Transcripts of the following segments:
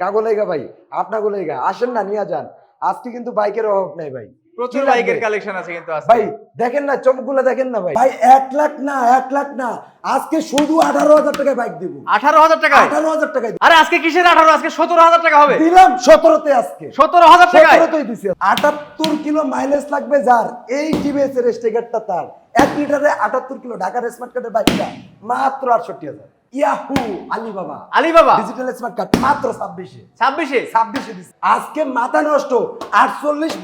কাগলাইগা ভাই আসেন না নিয়ে যান। আজকে কিন্তু বাইকের অভাব নাই ভাই। প্রচুর বাইকের কালেকশন আছে কিন্তু ভাই দেখেন না চমকগুলো দেখেন না ভাই। ভাই এক লাখ না এক লাখ না আজকে শুধু আঠারো হাজার টাকায় বাইক দিব। আঠারো হাজার টাকা আঠারো হাজার টাকায় আরে আজকে কিসের আঠারো? আজকে সতেরো হাজার টাকা হবে। দিলাম সতেরোতে আজকে। সতেরো হাজার টাকায়? সতেরোতেই দিছি। আটাত্তর কিলো মাইলেজ লাগবে যার। এই টিভিএস এর স্টিকারটা তার। এক লিটারে আটাত্তর কিলো ঢাকার স্মার্ট কার্ডের বাইকটা মাত্র আটষট্টি হাজার। Yahoo Alibaba. Alibaba? Digital smart card মাত্র ছাব্বিশে। ছাব্বিশে? ছাব্বিশে আজকে মাথা নষ্ট আটচল্লিশ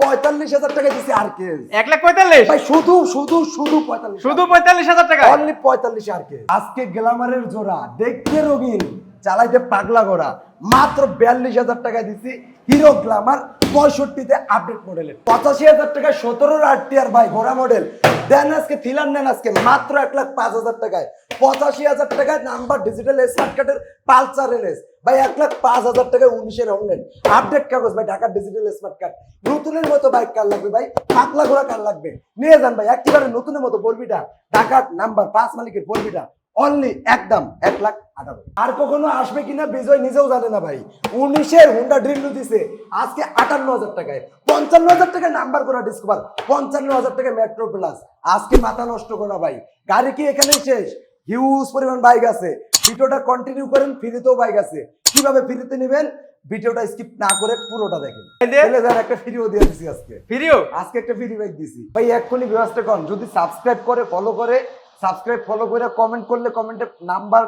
পঁয়তাল্লিশ হাজার টাকা দিছি আর কে এক লাখ পঁয়তাল্লিশ? ভাই শুধু শুধু শুধু পঁয়তাল্লিশ শুধু পঁয়তাল্লিশ হাজার টাকা? অনলি পঁয়তাল্লিশ আর কে আজকে গ্লামারের জোড়া দেখতে রঙিন চালাইতে পাগলা গোড়া মাত্র বিয়াল্লিশ হাজার টাকা দিছি হিরো গ্লামার পঁয়ষট্টিতে আপডেট মডেলের পঁচাশি হাজার টাকায় সতেরোর আর ভাই ঘোড়া মডেল দেন আজকে থিলার নেন আজকে মাত্র এক লাখ পাঁচ হাজার টাকায়। পঁচাশি হাজার টাকায় নাম্বার ডিজিটাল স্মার্ট কার্ডের পালসার এনএস। ভাই, এক লাখ পাঁচ হাজার টাকায় উনিশের অনলাইন আপডেট কাগজ, ভাই, ঢাকার ডিজিটাল স্মার্ট কার্ড নতুনের মতো বাইক কার লাগবে, ভাই, পাতলা ঘোড়া কার লাগবে। নিয়ে যান, ভাই একেবারে নতুনের মতো বলবিটা। ঢাকার নাম্বার পাঁচ মালিকের বলবিটা। অনলি একদম এক লাখ আঠারো আর কখনো আসবে কিনা বিজয় নিজেও জানে না ভাই। উনিশের হুন্ডা ড্রিম দিছে আজকে আটান্ন হাজার টাকায়। পঞ্চান্ন হাজার টাকায় নাম্বার করা ডিসকভার পঞ্চান্ন হাজার টাকায় মেট্রো প্লাস আজকে মাথা নষ্ট করা ভাই। গাড়ি কি এখানেই শেষ? হিউজ পরিমাণ বাইক আছে। ভিডিওটা কন্টিনিউ করেন ফ্রিতেও বাইক আছে। কীভাবে ফ্রিতে নেবেন? ভিডিওটা স্কিপ না করে পুরোটা দেখেন। তাহলে একটা ফ্রিও দিয়ে দিছি আজকে। ফিরিও আজকে একটা ভিডিও বাইক দিছি। ভাই এক্ষুনি ব্যবস্থা করুন যদি সাবস্ক্রাইব করে ফলো করে সাবস্ক্রাইব ফলো করে কমেন্ট করলে কমেন্টে নাম্বার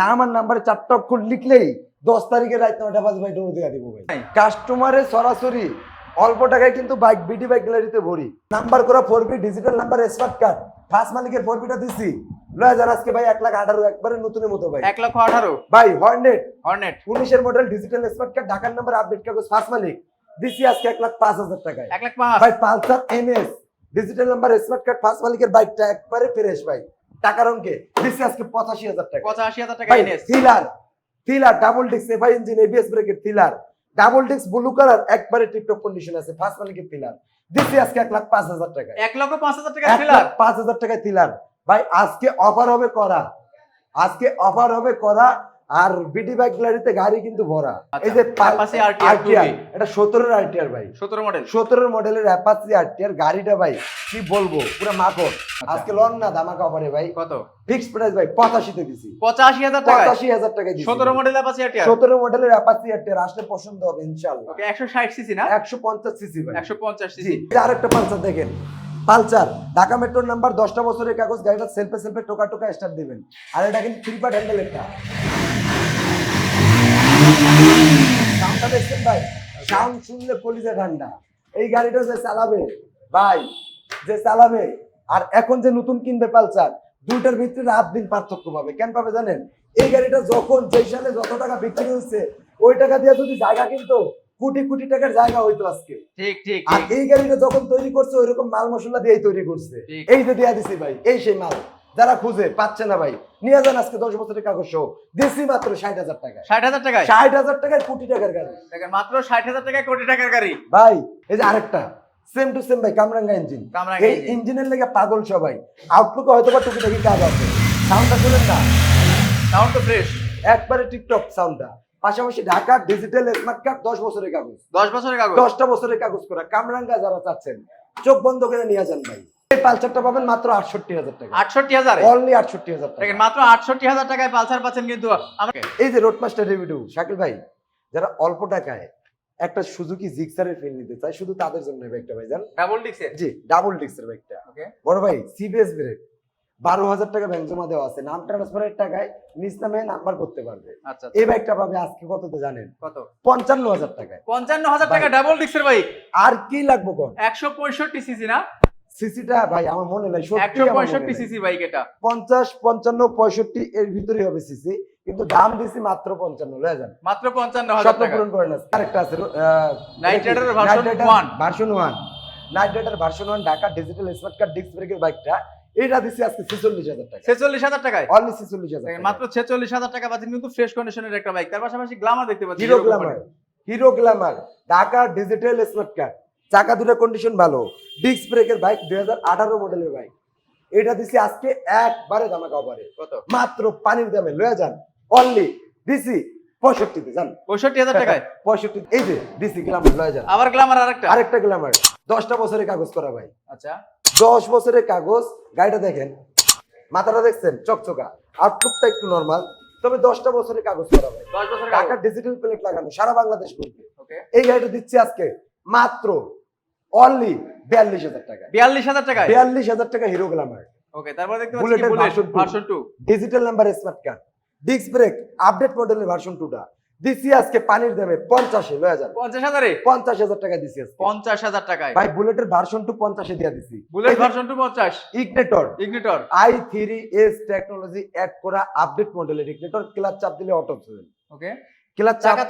নাম আর নাম্বারে চারটা অক্ষর লিখলেই দশ তারিখে রাত নয়টা পাঁচ ভাই ডোর দিয়ে দিব ভাই। কাস্টমারের সরাসরি অল্প টাকায় কিন্তু বাইক বিডি বাইক গ্যালারিতে ভরি। নাম্বার করা four B digital number smart card first মালিকের ফোর বিটা দিছি। লয় হাজার আজকে ভাই এক লাখ আঠারো একবারে নতুনের মতো ভাই। এক লক্ষ আঠারো? ভাই হর্নেট হর্নেট উনিশের মডেল ডিজিটাল স্মার্ট কার্ড ঢাকার নাম্বার আপডেট কাগজ ফার্স্ট মালিক। দিছি আজকে এক লাখ পাঁচ হাজার টাকায়। এক লাখ পাঁচ। ভাই Pulsar NS digital number smart card first মালিকের বাইকটা একবারে ফ্রেশ ভাই। টাকার অঙ্কে। দিছি আজকে পঁচাশি হাজার টাকা। পঁচাশি হাজার টাকা thriller thriller double disc FI engine ABS ব্রেকের thriller double disc blue colour একবারে টিপটপ কন্ডিশন আছে। ফার্স্ট মালিকের থ্রিলার দিছি আজকে এক লাখ পাঁচ হাজার টাকা এক লক্ষ পাঁচ হাজার টাকা লাখ পাঁচ হাজার টাকায় থ্রিলার ভাই আজকে অফার হবে করা। আজকে অফার হবে করা আর বিডি বাইক গ্যালারিতে গাড়ি কিন্তু ভরা। এই যে RTR আরটিআর এটা সতেরোর আরটিআর ভাই। সতেরো মডেল সতেরো মডেলের অ্যাপাচি আরটিআর গাড়িটা ভাই কি বলব পুরো মাখন। আজকে লন না দামাকা অফারে ভাই। কত? ফিক্স প্রাইস ভাই পঁচাশিতে দিছি। পঁচাশি হাজার টাকা পঁচাশি হাজার টাকা দিছি। সতেরো মডেল আছে এটা সতেরো মডেলের অ্যাপাচি আরটিআর আসলে পছন্দ হবে ইনশাল্লাহ ওকে একশো ষাট সিসি না? একশো পঞ্চাশ সিসি ভাই। একশো পঞ্চাশ সিসি আরেকটা পালসার দেখেন। পালসার ঢাকা মেট্রোর নাম্বার দশটা বছরের কাগজ গাড়িটা সেলফে সেলফে টোকা টোকা স্টার্ট দিবেন। আর এটা কিন্তু থ্রি পার্ট হ্যান্ডেল একটা সাউন্ডটা দেখছেন ভাই সাউন্ড শুনলে কলিজা ঠান্ডা এই গাড়িটা যে চালাবে ভাই যে চালাবে আর এখন যে নতুন কিনবে পালসার দুইটার ভিতরে রাত দিন পার্থক্য পাবে। কেন পাবে জানেন? এই গাড়িটা যখন যেই সালে যত টাকা বিক্রি হয়েছে ওই টাকা দিয়ে যদি জায়গা কিনতো কোটি কোটি টাকার জায়গা হইতো আজকে। ঠিক ঠিক আর এই গাড়িটা যখন তৈরি করছে ওইরকম মাল মশলা দিয়েই তৈরি করছে। এই যে দিয়া দিছি ভাই এই সেই মাল। যারা খুঁজে পাচ্ছে না ভাই নিয়ে যান আজকে দশ বছরের কাগজ সহ। দিছি মাত্র ষাট হাজার টাকা ষাট হাজার টাকায়? ষাট হাজার টাকায় কোটি টাকার গাড়ি। দেখেন মাত্র ষাট হাজার টাকায় কোটি টাকার গাড়ি। ভাই এই যে আরেকটা সেম টু সেম ভাই কামরাঙ্গা ইঞ্জিন এই ইঞ্জিনের লেগে পাগল সবাই। আউটলুকে হয়তো বা টুকিটাকি কাজ আছে। সাউন্ডটা শুনেন না? সাউন্ড তো ফ্রেশ একবারে টিকটক সাউন্ডটা পাশাপাশি ঢাকা ডিজিটাল স্মার্ট কার্ড দশ বছরের কাগজ। দশ বছরের কাগজ? দশটা বছরের কাগজ করা। কামরাঙ্গা যারা চাচ্ছেন চোখ বন্ধ করে নিয়ে যান ভাই। এই পালসারটা পাবেন মাত্র আটষট্টি হাজার টাকা। আটষট্টি হাজার? অনলি আটষট্টি হাজার টাকা। মাত্র আটষট্টি হাজার টাকায় পালসার পাচ্ছেন কিন্তু এই যে রোড মাস্টার রিভিউ শাকিল ভাই যারা অল্প টাকায় একটা সুজুকি জিক্সারের ফিল নিতে চায় শুধু তাদের জন্য বাইকটা ভাই জান ডাবল ডিক্সের জি ডাবল ডিস্কের বাইকটা বড় ভাই সিবিএস ব্রেক বারো হাজার টাকা ব্যাংক জমা দেওয়া আছে। নাম ট্রান্সফারের টাকায় নিজ নামে নাম্বার করতে পারবে। আচ্ছা এই বাইকটা পাবে আজকে কত তো জানেন? কত? পঞ্চান্ন হাজার টাকায়। পঞ্চান্ন হাজার টাকা ডাবল ডিক্সের বাইক আর কি লাগবে কোন একশো পঁয়ষট্টি সিসি না? সিসিটা ভাই আমার মনে নাই সত্যি। সিসি বাইক এটা পঞ্চাশ পঞ্চান্ন পঁয়ষট্টি এর ভিতরেই হবে সিসি কিন্তু দাম দিছি মাত্র পঞ্চান্ন লয়ে যান। মাত্র পঞ্চান্ন হাজার টাকা। পূরণ আরেকটা আছে এর version version one night rider version Dhaka digital smart card disc ব্রেকের বাইকটা এটা দিছি আজকে ছেচল্লিশ হাজার টাকা। ছেচল্লিশ হাজার টাকায়? অনলি ছেচল্লিশ হাজার দেখেন, মাত্র ছেচল্লিশ হাজার টাকা পাচ্ছেন কিন্তু ফ্রেশ কন্ডিশনের একটা বাইক তার পাশাপাশি গ্লামার দেখতে পাচ্ছেন Hero Glamour Hero Glamour Dhaka digital smart card চাকা দুটো কন্ডিশন ভালো। ডিস্ক ব্রেকের বাইক দুই হাজার আঠারো মডেলের বাইক এটা দিছি আজকে একবারে ধামাকা অফারে মাত্র পানির দামে লয়ে যান। অনলি দিছি পঁয়ষট্টিতে পঁয়ষট্টি হাজার টাকায়? পঁয়ষট্টি। এই যে ডিসি গ্লামার লয়ে যান। আবার গ্লামার আরেকটা? আরেকটা গ্লামার দশটা বছরের কাগজ করা ভাই আচ্ছা। দশ বছরের কাগজ গাড়িটা দেখেন। মাথাটা দেখছেন? চকচকা। আউটলুকটা একটু নর্মাল তবে দশটা বছরের কাগজ করা ভাই দশ ডিজিটাল প্লেট লাগানো সারা বাংলাদেশ করবে এই গাড়িটা দিচ্ছি আজকে মাত্র অনলি বিয়াল্লিশ হাজার টাকা বিয়াল্লিশ হাজার টাকায়? বিয়াল্লিশ হাজার টাকা হিরো গ্লামার ওকে তারপর দেখতে পাচ্ছি version two digital number smart card disc brake update মডেলের ভার্সন টুটা আজকে পানির দামে পঞ্চাশে লয় হাজার। পঞ্চাশ হাজারে? পঞ্চাশ হাজার টাকা পঞ্চাশ হাজার টাকায়। ভাই বুলেটের ভার্সন টু পঞ্চাশে দিয়ে দিচ্ছি বুলেট ভার্সন টু পঞ্চাশ। Ignitor Ignitor I three S technology add করা আপডেট মডেলের ইগনেটর ক্লাচ চাপ দিলে অটো ওকে চাকা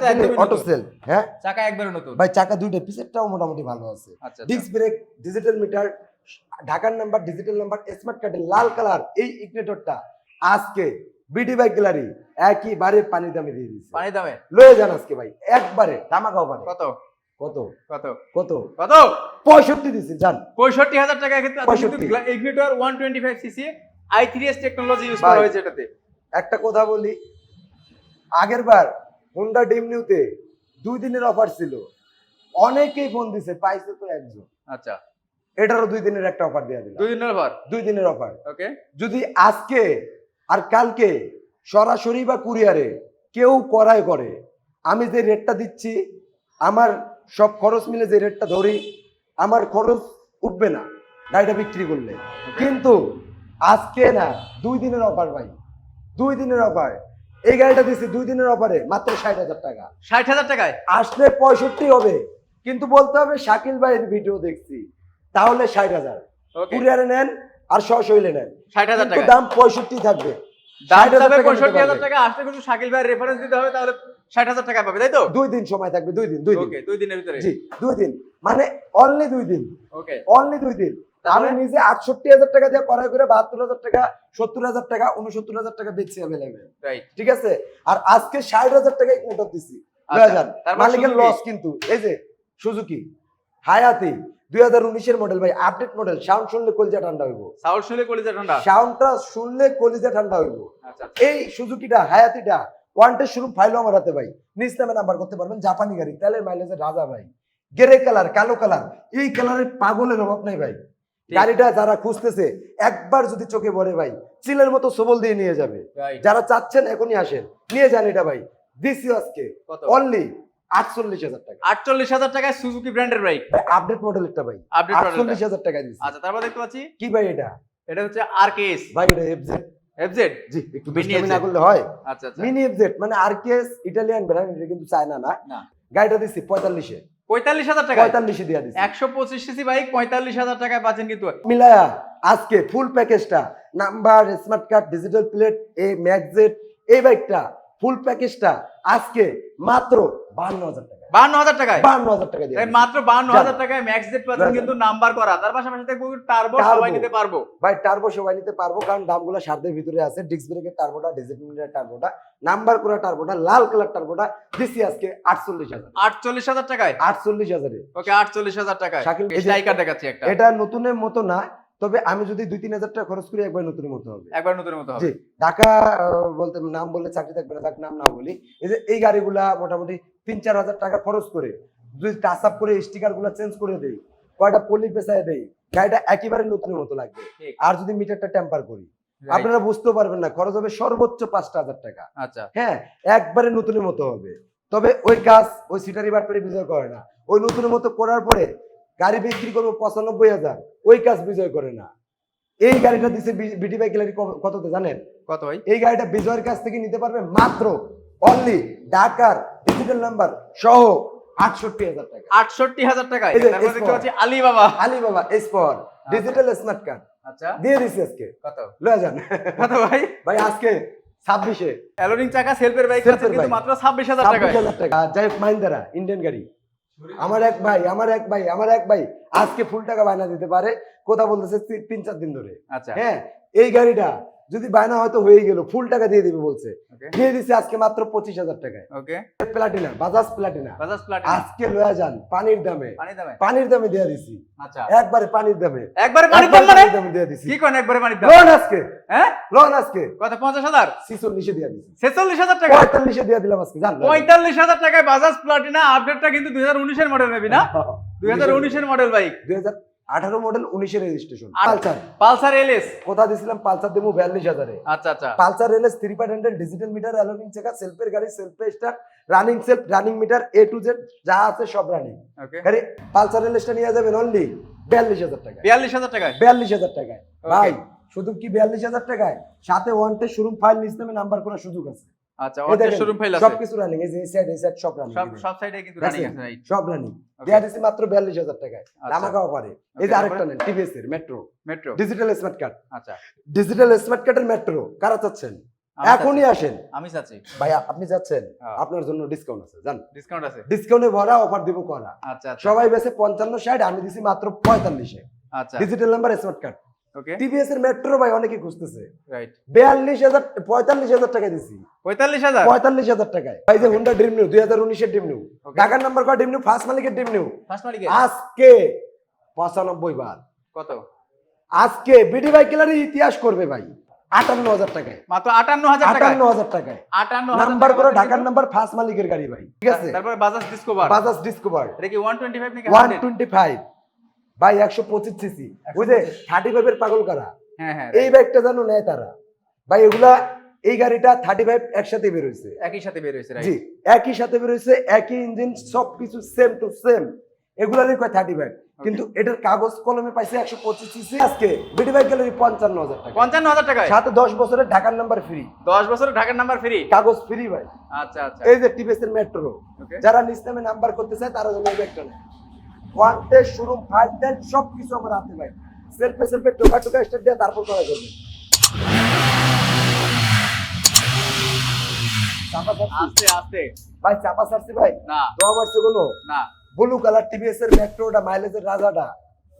অটো সেল হ্যাঁ? চাকা একবারে নতুন। ভাই চাকা দুইটা মোটামুটি ভালো আছে। ডিস্ক ব্রেক ডিজিটাল মিটার ঢাকার নাম্বার ডিজিটাল নাম্বার স্মার্ট কার্ডের লাল কালার এই ইগনেটরটা আজকে বিডি বাইক গ্যালারি একইবারে পানি দামে দিয়ে দিচ্ছে পানি দামে? লয়ে যান আজকে ভাই একবারে ধামাকা কত? কত? কত? কত? কত? পঁয়ষট্টি দিচ্ছি জান পঁয়ষট্টি হাজার টাকা ক্ষেত্রে 65 Ignitor one twenty five CC I three S technology use করা হয়েছে এটাতে। একটা কথা বলি আগের বার হুন্ডা ডিম নিউতে দুই দিনের অফার ছিল। অনেকেই ফোন দিছে পাইছে তো একজন। আচ্ছা। এটারও দুই দিনের একটা অফার দেওয়া দিলাম। দুই দিনের পর দুই দিনের অফার ওকে যদি আজকে আর কালকে সরাসরি বা কুরিয়ারে কেউ করায় করে আমি যে রেটটা দিচ্ছি আমার সব খরচ মিলে যে রেটটা ধরি আমার খরচ উঠবে না গাড়িটা বিক্রি করলে। কিন্তু আজকে না দুই দিনের অফার ভাই। দুই দিনের অফার এই গাড়িটা দিচ্ছি দুই দিনের অফারে মাত্র ষাট হাজার টাকা। ষাট হাজার টাকায়? আসলে পঁয়ষট্টি হবে কিন্তু বলতে হবে শাকিল ভাইয়ের ভিডিও দেখছি তাহলে ষাট হাজার। কুরিয়ারে নেন আর সশৈলে নেন। ষাট হাজার টাকা দাম পঁয়ষট্টি থাকবে। দাম 60,000 যাবে টাকা নিতে পঁয়ষট্টি হাজার টাকা আসলে কিন্তু শাকিল ভাই রেফারেন্স দিতে হবে তাহলে ষাট হাজার টাকা পাবে তাই তো? দুই দিন সময় থাকবে দুই দিন দুই দিন। দুই দিনের ভিতরে। জি দুই দিন। মানে অনলি দুই দিন। ওকে অনলি দুই দিন। আমি নিজে আটষট্টি হাজার টাকা দিয়ে করাই করে বাহাত্তর হাজার টাকা সত্তর হাজার টাকা উনসত্তর হাজার টাকা বেচছি অ্যাভেলেবেল ঠিক আছে? আর আজকে ষাট হাজার টাকা ইগনেটর দিছি। আচ্ছা, মানে মালিকের লস কিন্তু। এই যে সুজুকি হায়াতি দুই হাজার উনিশের মডেল ভাই আপডেট মডেল সাউন্ড শুনলে কলিজা ঠান্ডা হইব। সাউল শুনে কলিজা ঠান্ডা? সাউন্ডটা শুনলে কলিজা ঠান্ডা হইব। আচ্ছা এই সুজুকিটা হায়াতিটা ওয়ান্টেড শুরু ফাইলও আমার হাতে ভাই। নিজ নামে নাম্বার করতে পারবেন জাপানি গাড়ি। তেলের মাইলেজের রাজা ভাই। গেরে কালার কালো কালার এই কালারের পাগলের অভাব নাই ভাই। গাড়িটা যারা খুঁজতেছে একবার যদি চোখে পড়ে ভাই চিলের মতো সবল দিয়ে নিয়ে যাবে। যারা চাচ্ছেন এখনই আসেন নিয়ে যান এটা ভাই। দিছি আজকে। অনলি আটচল্লিশ হাজার টাকা। আটচল্লিশ হাজার টাকায় সুজুকি ব্র্যান্ডের বাইক আপডেট মডেলেরটা ভাই। আপডেট আটচল্লিশ হাজার টাকা আচ্ছা তারপর দেখতে পাচ্ছি? কি ভাই এটা? এটা হচ্ছে ভাই এটা এফজেড এফজেড জি একটু Mini না করলে হয়। আচ্ছা আচ্ছা। মিনি এফজেড মানে আরকেএস ইটালিয়ান ব্র্যান্ড এটা কিন্তু চায়না না। না। গাড়িটা দিচ্ছি পঁয়তাল্লিশে। পঁয়তাল্লিশ হাজার টাকা পঁয়তাল্লিশে দিয়ে দিচ্ছি একশো পঁচিশ সিসি বাইক পঁয়তাল্লিশ হাজার টাকায় পাচ্ছেন কিন্তু। মিলায়া আজকে ফুল প্যাকেজটা number smart card digital plate এই ম্যাগজেট এই বাইকটা ফুল প্যাকেজটা আজকে মাত্র বান্ন হাজার টাকা বান্ন হাজার টাকায়? বান্ন হাজার টাকা দিয়ে মাত্র বান্ন হাজার টাকায় ম্যাক্স জেট পাচ্ছেন কিন্তু নাম্বার করা। তার পাশাপাশি দেখব টার্বো সবাই নিতে পারব। ভাই টার্বো সবাই নিতে পারব কারণ দামগুলো সাধ্যের ভিতরে আছে। ডিস্ক ব্রেকের টার্বোটা ডিজিটাল টার্বোটা নাম্বার করা টার্বোটা লাল কালার টার্বোটা দিচ্ছি আজকে আটচল্লিশ হাজার। আটচল্লিশ হাজার টাকায়? আটচল্লিশ হাজারে। ওকে আটচল্লিশ হাজার টাকায়। শাকিল, দেখাচ্ছি একটা। এটা নতুনের মতো না তবে আমি যদি দুই তিন হাজার টাকা খরচ করি একবার নতুনের মতো হবে। একবার নতুন মতো হবে। ঢাকা বলতে নাম বললে চাকরি থাকবে না নাম না বলি। এই যে এই গাড়িগুলা মোটামুটি তিন চার হাজার টাকা খরচ করে যদি টাচ আপ করে স্টিকারগুলা চেঞ্জ করে দেই কয়টা পলি পেঁচায় দেই গাড়িটা একেবারে নতুনের মতো লাগবে। আর যদি মিটারটা টেম্পার করি। আপনারা বুঝতেও পারবেন না খরচ হবে সর্বোচ্চ পাঁচটা হাজার টাকা। আচ্ছা। হ্যাঁ একবারে নতুনের মতো হবে। তবে ওই কাজ ওই সিটারি বাটপারি বিজয় করে না। ওই নতুনের মতো করার পরে গাড়ি বিক্রি করব পঁচানব্বই হাজার। ওই কাজ বিজয় করে না। এই গাড়িটা দিচ্ছে বিটি বাইক গ্যালারি কততে জানেন? কত ভাই? এই গাড়িটা বিজয়ের কাছ থেকে নিতে পারবে মাত্র অনলি ঢাকার ডিজিটাল নাম্বার সহ আটষট্টি হাজার টাকা। আটষট্টি হাজার। পাচ্ছি Alibaba. Alibaba S power digital smart card আচ্ছা। দিয়ে দিচ্ছি আজকে। কত? লয়ে যান। কত ভাই? ভাই আজকে ছাব্বিশে। অ্যালোরিং চাকা সেলফের বাইক কিন্তু মাত্র ছাব্বিশ হাজার হাজার টাকা। যাই হোক মাইন্দারা ইন্ডিয়ান গাড়ি। আমার এক ভাই আমার এক ভাই আমার এক ভাই আজকে ফুল টাকা বায়না দিতে পারে কথা বলতেছে তিন চার দিন ধরে। আচ্ছা। হ্যাঁ এই গাড়িটা যদি বায়না হয়তো হয়ে গেল ফুল টাকা দিয়ে দিবে বলছে। দিয়ে দিছে আজকে মাত্র পঁচিশ হাজার টাকায়। Okay Platina Bajaj Platina Bajaj Platina আজকে লয়া যান পানির দামে। পানি দামে। পানির দামে দিয়ে দিছি। আচ্ছা। একবারে পানির দামে। একবারে পানি দাম মানে? পানির দামে দিয়ে দিছি। কি কোন একবারে পানি দাম? লোন আজকে। হ্যাঁ? লোন আজকে। কত পঞ্চাশ হাজার? ছিচল্লিশে দিয়ে দিছি। ছেচল্লিশ হাজার টাকা। পঁয়তাল্লিশে দিয়ে দিলাম আজকে জান। পঁয়তাল্লিশ হাজার টাকায় বাজাজ প্লাটিনা আপডেটটা কিন্তু দুই হাজার উনিশের মডেল নেবি না? দুই হাজার উনিশের মডেল বাইক দুই হাজার আঠারো মডেল উনিশের রেজিস্ট্রেশন পালসার। পালসার এলএস কোথা দিছিলাম? পালসার দেবো বিয়াল্লিশ হাজারে। আচ্ছা আচ্ছা। Pulsar LS three digital meter অ্যালোনিং চেকার সেলফের গাড়ি সেলফে running self running meter A to Z যা আছে সব রানিং গাড়ি পালসার এলএসটা নিয়ে যাবেন অনলি বিয়াল্লিশ হাজার টাকা বিয়াল্লিশ হাজার টাকায়? বিয়াল্লিশ হাজার টাকায়। ভাই শুধু কি বিয়াল্লিশ হাজার টাকায়? সাথে ওয়ানটে শোরুম ফাইল নিচ নামে নাম্বার করার সুযোগ আছে। আচ্ছা এই শোরুম ফাইল আছে। সবকিছু রানিং এই যে এই এই সাইড সব রানিং সব সব সাইডে কিন্তু রানিং আছে রাইট সব রানিং দেয়া দিছি মাত্র বিয়াল্লিশ হাজার টাকায়। আচ্ছা। আমাকেও এই যে আরেকটা নেন টিভিএস এর Metro Metro digital smart card আচ্ছা। ডিজিটাল স্মার্ট কার্ডের মেট্রো কারা চাচ্ছেন? এখনই আসেন। আমি চাচ্ছি। ভাই আপনি যাচ্ছেন হ্যাঁ। আপনার জন্য ডিসকাউন্ট আছে জান। ডিসকাউন্ট আছে? ডিসকাউন্টে ভরা অফার দিব করা আচ্ছা আচ্ছা। সবাই বেছে পঞ্চান্ন ষাট আমি দিছি মাত্র পঁয়তাল্লিশে। আচ্ছা। Digital number smart card TVS এর মেট্রো ভাই অনেকে খুঁজতেছে। রাইট বিয়াল্লিশ হাজার পঁয়তাল্লিশ হাজার টাকা দিছি। পঁয়তাল্লিশ হাজার? পঁয়তাল্লিশ হাজার টাকায়। ভাই যে হুন্ডা ড্রিম নিউ দুই হাজার উনিশের ড্রিম নিউ ঢাকার নাম্বার কয়? ড্রিম নিউ ফার্স্ট মালিকের ড্রিম নিউ ফার্স্ট মালিকে আজকে পঁচানব্বই বার। কত? আজকে বিডি ভাই ইতিহাস করবে ভাই। আটান্ন হাজার টাকায়। মাত্র আটান্ন হাজার আটান্ন হাজার টাকায় আটান্ন হাজার নাম্বার করে ঢাকার নাম্বার ফার্স্ট মালিকের গাড়ি ভাই। ঠিক আছে? তারপরে বাজাজ ডিসকভার বাজাজ ডিসকভার এটা কি ওয়ান টোয়েন্টি ফাইভ নাকি ওয়ান টোয়েন্টি ফাইভ ভাই একশো পঁচিশ সিসি। যে থার্টি ফাইভের পাগল কারা? হ্যাঁ হ্যাঁ এই বাইকটা জানো নেয় তারা। ভাই এগুলা এই গাড়িটা থার্টি ফাইভ একসাথে বেরোইছে একই সাথে বের হয়েছে জি একই সাথে বেরোইছে একই ইঞ্জিন সবকিছু সেম টু সেম এগুলারই কয় থার্টি ফাইভ কিন্তু এটার কাগজ কলমে পাইছে একশো পঁচিশ সিসি। আজকে বিডি বাইক গ্যালারি পঞ্চান্ন হাজার টাকা। পঞ্চান্ন হাজার টাকা সাথে দশ বছরের ঢাকার নাম্বার ফ্রি দশ বছরের ঢাকার নাম্বার ফ্রি কাগজ ফ্রি ভাই। আচ্ছা আচ্ছা। এই যে টিভিএস এর মেট্রো যারা নিজ নামে নাম্বার করতে চায় তারা জন্য এই ব্যাগটা নেয়। ওয়ান্টে শুরু ফাইল টেল সব কিছু আমার হাতে ভাই। সেলফে সেলফে টোকা টোকা দিয়ে তারপর করা করবে আস্তে আস্তে ভাই চাপা সারছি ভাই? না। তো আমার কোনো না। ব্লু কালার টিভিএস এর মেট্রোটা মাইলেজের রাজাটা।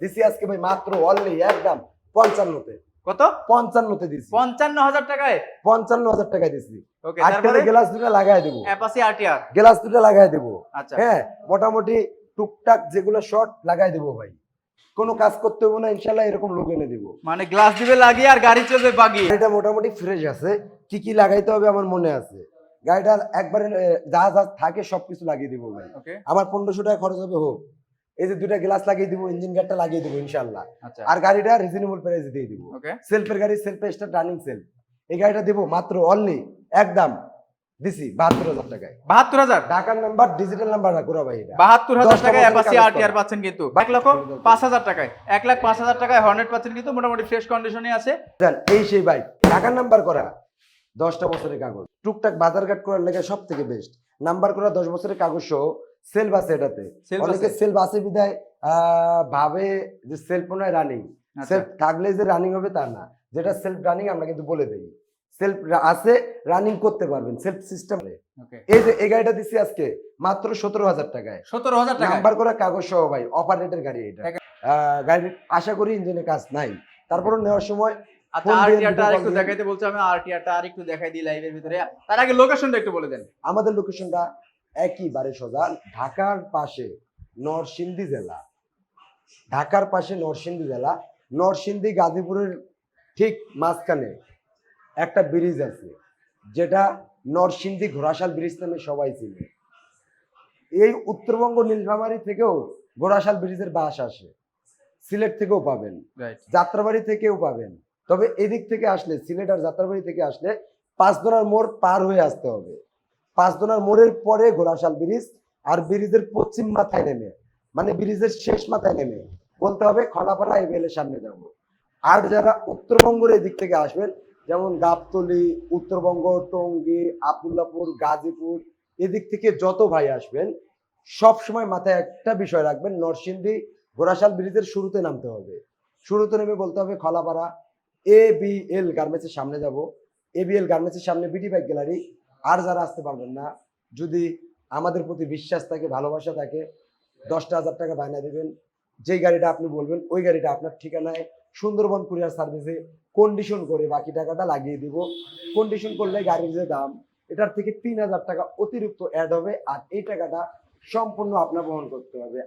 দিছি আজকে ভাই মাত্র অনলি একদম পঞ্চান্নতে। কত? পঞ্চান্নতে দিছি। পঞ্চান্ন হাজার টাকায়? পঞ্চান্ন হাজার টাকায় দিছি। আজকে গ্লাস দুটো লাগাই দেবো। অ্যাপাসি আরটিআর গ্লাস দুটো লাগাই দেবো। আচ্ছা। হ্যাঁ মোটামুটি টুকটাক যেগুলো শর্ট লাগাই দেবো ভাই। কোনো কাজ করতে হবে না ইনশাল্লাহ এরকম লোক এনে দেবো। মানে গ্লাস দিবে লাগিয়ে আর গাড়ি চলবে বাগিয়ে। এটা মোটামুটি ফ্রেশ আছে কি কি লাগাইতে হবে আমার মনে আছে। গাড়িটা একবারে যা যা থাকে সবকিছু লাগিয়ে দিব ভাই। আমার পনেরোশো টাকা খরচ হবে হোক। এই যে দুটা গ্লাস লাগিয়ে দিব ইঞ্জিন গার্ডটা লাগিয়ে দেবো ইনশাল্লাহ। আচ্ছা। আর গাড়িটা রিজনেবল প্রাইস দিয়ে দিব। সেলফের গাড়ি সেলফে স্টার রানিং সেলফ এই গাড়িটা দিব মাত্র অনলি একদম। দিছি বাহাত্তর হাজার টাকায়। বাহাত্তর হাজার? ঢাকার নাম্বার ডিজিটাল নাম্বার ভাই বাহাত্তর হাজার টাকায় অ্যাপাসি পাচ্ছেন কিন্তু। এক লক্ষ পাঁচ হাজার টাকায়। এক লাখ পাঁচ হাজার টাকায় হর্নেট পাচ্ছেন কিন্তু মোটামুটি ফ্রেশ কন্ডিশনে আছে। এই সেই বাইক ঢাকার নাম্বার করা দশটা বছরের কাগজ। টুকটাক বাজার ঘাট করার লেগে সব থেকে বেস্ট নাম্বার করা দশ বছরের কাগজ সহ সেলফ আছে এটাতে। অনেকে? সেলফ আছে বিদায় ভাবে যে সেলফ মনে রানিং সেলফ থাকলে যে রানিং হবে তা না। যেটা সেলফ রানিং আমরা কিন্তু বলে দেই। সেলফ আছে রানিং করতে পারবেন সেলফ সিস্টেম ওকে এই যে এই গাড়িটা দিচ্ছি আজকে মাত্র সতেরো হাজার টাকায়। সতেরো হাজার টাকা নাম্বার করা কাগজ সহ ভাই অপারেটের গাড়ি এটা। গাড়ির আশা করি ইঞ্জিনের কাজ নাই। তারপরে নেওয়ার সময় আরটিআরটা video আর একটু দেখাইতে বলছে আমি আরটিআরটা আর দেখাই দিই লাইভের ভিতরে। তার আগে লোকেশনটা একটু বলে দেন। আমাদের লোকেশনটা একইবারে সোজা ঢাকার পাশে নরসিংদী জেলা। ঢাকার পাশে নরসিংদী জেলা নরসিংদী গাজীপুরের ঠিক মাঝখানে। একটা ব্রিজ আছে যেটা নরসিংদী ঘোড়াশাল ব্রিজ নামে সবাই চিনে। এই উত্তরবঙ্গ নীলফামারী থেকেও ঘোড়াশাল ব্রিজের বাস আসে। সিলেট থেকেও পাবেন যাত্রাবাড়ি থেকেও পাবেন। তবে এদিক থেকে আসলে সিলেট আর যাত্রাবাড়ি থেকে আসলে পাঁচদোনার মোড় পার হয়ে আসতে হবে। পাঁচদোনার মোড়ের পরে ঘোড়াশাল ব্রিজ আর ব্রিজের পশ্চিম মাথায় নেমে মানে ব্রিজের শেষ মাথায় নেমে বলতে হবে খনাপাড়া এমএল এর সামনে যাব। আর যারা উত্তরবঙ্গের এদিক থেকে আসবেন যেমন গাবতলি, উত্তরবঙ্গ, টঙ্গী, আবদুল্লাপুর, গাজীপুর, এদিক থেকে যত ভাই আসবেন সব সময় মাথায় একটা বিষয় রাখবেন, নরসিংদী ঘোড়াশাল ব্রিজের শুরুতে নামতে হবে। শুরুতে নেমে বলতে হবে খলাপাড়া এ বি এল গার্মেন্টসের সামনে যাব। এ বি এল গার্মেন্টসের সামনে বিডি বাইক গ্যালারি আর যারা আসতে পারবেন না, যদি আমাদের প্রতি বিশ্বাস থাকে, ভালোবাসা থাকে, দশটা হাজার টাকা বায়না দেবেন, যেই গাড়িটা আপনি বলবেন, ওই গাড়িটা আপনার ঠিকানায় সুন্দরবন কুরিয়ার সার্ভিসে কন্ডিশন করে বাকি টাকাটা লাগিয়ে দিব। কন্ডিশন করলে গাড়ির যে দাম, এটার থেকে তিন হাজার টাকা অতিরিক্ত অ্যাড হবে আর এই টাকাটা সম্পূর্ণ আপনার বহন করতে হবে।